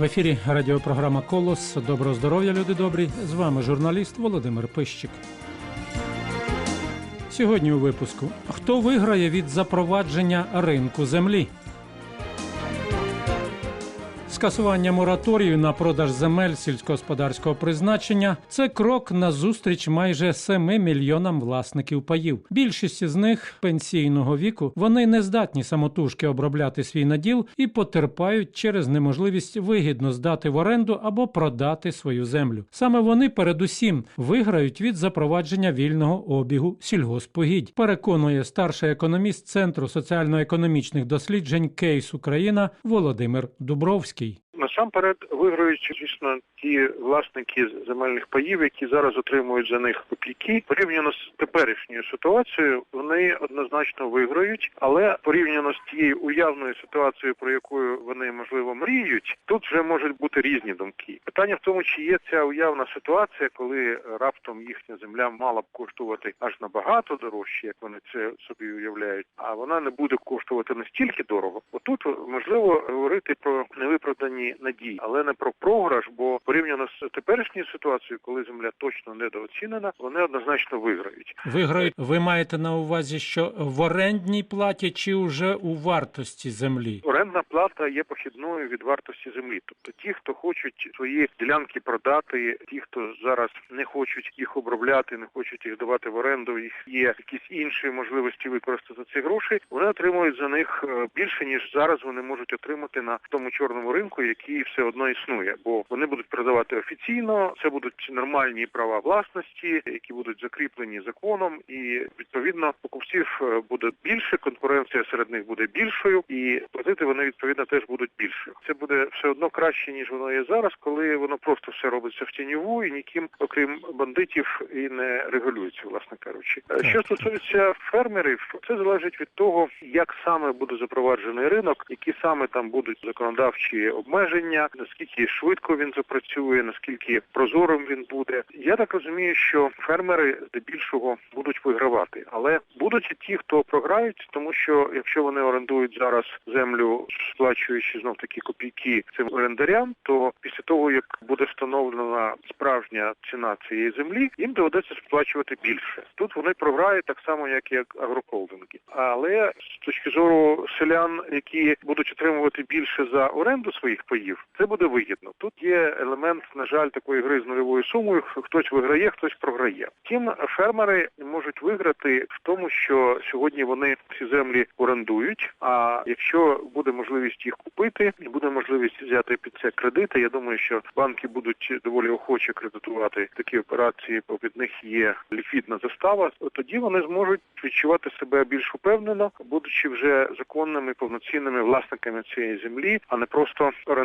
В ефірі радіопрограма Колос. Доброго здоров'я, люди добрі. З вами журналіст Володимир Пищик. Сьогодні у випуску хто виграє від запровадження ринку землі? Скасування мораторію на продаж земель сільськогосподарського призначення це крок на зустріч майже 7 мільйонам власників паїв. Більшість з них пенсійного віку вони не здатні самотужки обробляти свій наділ і потерпають через неможливість вигідно здати в оренду або продати свою землю. Саме вони передусім виграють від запровадження вільного обігу сільгоспогідь. Переконує старший економіст Центру соціально-економічних досліджень Кейс Україна Володимир Дубровський. Насамперед виграють, звісно, ті власники земельних паїв, які зараз отримують за них копійки. Порівняно з теперішньою ситуацією, вони однозначно виграють, але порівняно з тією уявною ситуацією, про яку вони можливо мріють, тут вже можуть бути різні думки. Питання в тому, чи є ця уявна ситуація, коли раптом їхня земля мала б коштувати аж набагато дорожче, як вони це собі уявляють, а вона не буде коштувати настільки дорого. Отут можливо говорити про невиправдані надії, але не про програш, бо порівняно з теперішньою ситуацією, коли земля точно недооцінена, вони однозначно виграють. Виграють, ви маєте на увазі, що в орендній платі чи вже у вартості землі? Орендна плата є похідною від вартості землі. Тобто ті, хто хочуть свої ділянки продати, ті, хто зараз не хочуть їх обробляти, не хочуть їх давати в оренду, їх є якісь інші можливості використати ці гроші, вони отримують за них е, більше ніж зараз вони можуть отримати на тому чорному ринку, який все одно існує, бо вони будуть продавати офіційно. Це будуть нормальні права власності, які будуть закріплені законом, і відповідно покупців е, буде більше. Конкуренція серед них буде більшою, і платити вони відповідно теж будуть більше. Це буде все одно краще ніж воно є зараз, коли воно просто все робиться в тіньову і ніким, окрім бандитів, і не регулюється, власне кажучи. Е, Що стосується фермерів, це залежить від того, як саме буде запроваджений ринок, які саме там будуть законодавчі обмеження, наскільки швидко він запрацює, наскільки прозорим він буде. Я так розумію, що фермери здебільшого будуть вигравати, але будуть і ті, хто програють, тому що якщо вони орендують зараз землю, сплачуючи знов такі копійки цим орендарям, то після того як буде встановлена справжня ціна цієї землі, їм доведеться сплачувати більше. Тут вони програють так само, як і агрохолдинги. Але з точки зору селян, які будуть отримувати більше за оренду своїх паїв, це буде вигідно. Тут є елемент, на жаль, такої гри з нульовою сумою. Хтось виграє, хтось програє. Втім, фермери можуть виграти в тому, що сьогодні вони ці землі орендують. А якщо буде можливість їх купити, і буде можливість взяти під це кредити, я думаю, що банки будуть доволі охоче кредитувати такі операції, бо від них є ліквідна застава. Тоді вони зможуть відчувати себе більш упевнено, будучи вже законними повноцінними власниками цієї землі, а не просто орендарями.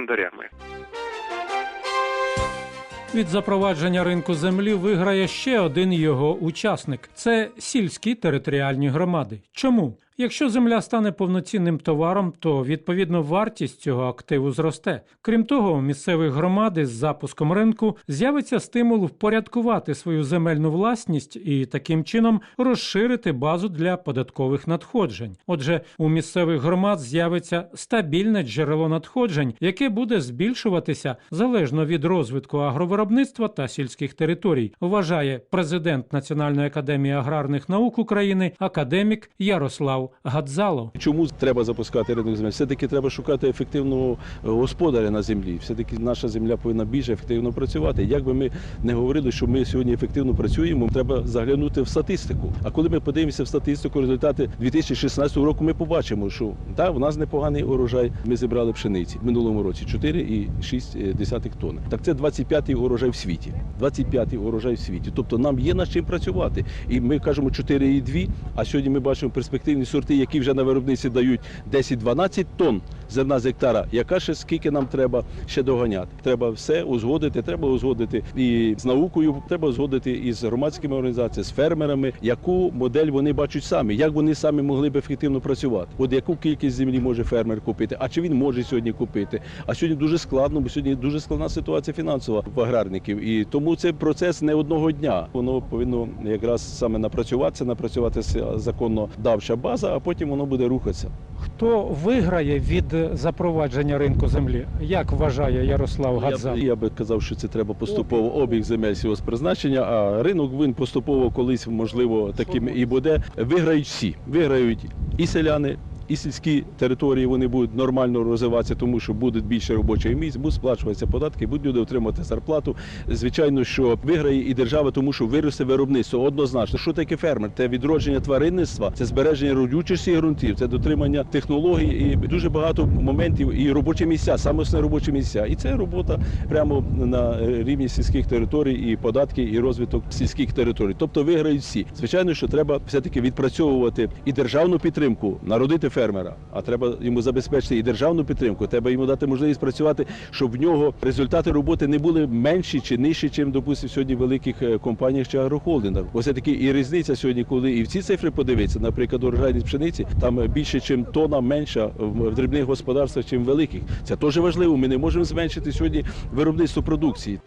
Від запровадження ринку землі виграє ще один його учасник це сільські територіальні громади. Чому? Якщо земля стане повноцінним товаром, то відповідно вартість цього активу зросте. Крім того, у місцевих громади з запуском ринку з'явиться стимул впорядкувати свою земельну власність і таким чином розширити базу для податкових надходжень. Отже, у місцевих громад з'явиться стабільне джерело надходжень, яке буде збільшуватися залежно від розвитку агровиробництва та сільських територій, вважає президент Національної академії аграрних наук України академік Ярослав. Гадзало. Чому треба запускати ринок земель? Все-таки треба шукати ефективного е, господаря на землі. Все-таки наша земля повинна більш ефективно працювати. Як би ми не говорили, що ми сьогодні ефективно працюємо, треба заглянути в статистику. А коли ми подивимося в статистику, результати 2016 року, ми побачимо, що так, у нас непоганий урожай. Ми зібрали пшениці в минулому році 4,6 тонни. Так це 25-й урожай в світі. 25-й урожай в світі. Тобто нам є над чим працювати. І ми кажемо 4,2, а сьогодні ми бачимо перспективні сорти, які вже на виробниці дають 10-12 тонн зерна з гектара. Яка ще скільки нам треба ще доганяти? Треба все узгодити. Треба узгодити і з наукою, треба узгодити і з громадськими організаціями, з фермерами, яку модель вони бачать самі, як вони самі могли б ефективно працювати. От яку кількість землі може фермер купити, а чи він може сьогодні купити? А сьогодні дуже складно, бо сьогодні дуже складна ситуація фінансова в аграрників. І тому це процес не одного дня. Воно повинно якраз саме напрацюватися, напрацюватися законно давча база, а потім воно буде рухатися. Хто виграє від запровадження ринку землі? Як вважає Ярослав Я, Гадзан? Я, я би казав, що це треба поступово обіг земель сільгосппризначення, а ринок він поступово колись, можливо, таким і буде. Виграють всі. Виграють і селяни. І сільські території вони будуть нормально розвиватися, тому що буде більше робочих місць, будуть сплачуватися податки, будуть люди отримувати зарплату. Звичайно, що виграє і держава, тому що виросте виробництво. Однозначно, що таке фермер? Це відродження тваринництва, це збереження родючості ґрунтів, це дотримання технологій і дуже багато моментів і робочі місця, саме основне робочі місця. І це робота прямо на рівні сільських територій, і податки, і розвиток сільських територій. Тобто виграють всі. Звичайно, що треба все-таки відпрацьовувати і державну підтримку, народити фермера, а треба йому забезпечити і державну підтримку. Треба йому дати можливість працювати, щоб в нього результати роботи не були менші чи нижчі, чим допустимо сьогодні в великих е, компаніях чи агрохолдингах. Ось таки і різниця сьогодні, коли і в ці цифри подивитися, наприклад, урожайність пшениці там е, більше, чим тона менша в дрібних господарствах, чим в великих. Це теж важливо. Ми не можемо зменшити сьогодні виробництво продукції.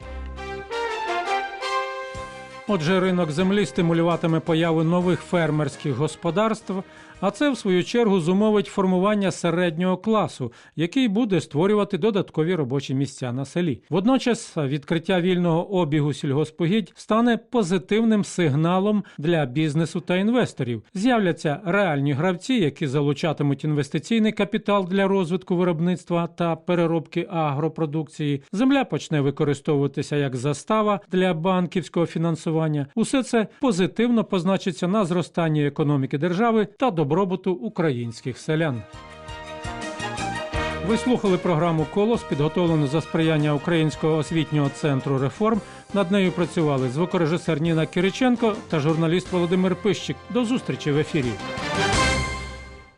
Отже, ринок землі стимулюватиме появу нових фермерських господарств, а це в свою чергу зумовить формування середнього класу, який буде створювати додаткові робочі місця на селі. Водночас відкриття вільного обігу сільгоспогідь стане позитивним сигналом для бізнесу та інвесторів. З'являться реальні гравці, які залучатимуть інвестиційний капітал для розвитку виробництва та переробки агропродукції. Земля почне використовуватися як застава для банківського фінансування. Усе це позитивно позначиться на зростанні економіки держави та добробуту українських селян. Ви слухали програму Колос, підготовлену за сприяння Українського освітнього центру реформ. Над нею працювали звукорежисер Ніна Кириченко та журналіст Володимир Пищик. До зустрічі в ефірі.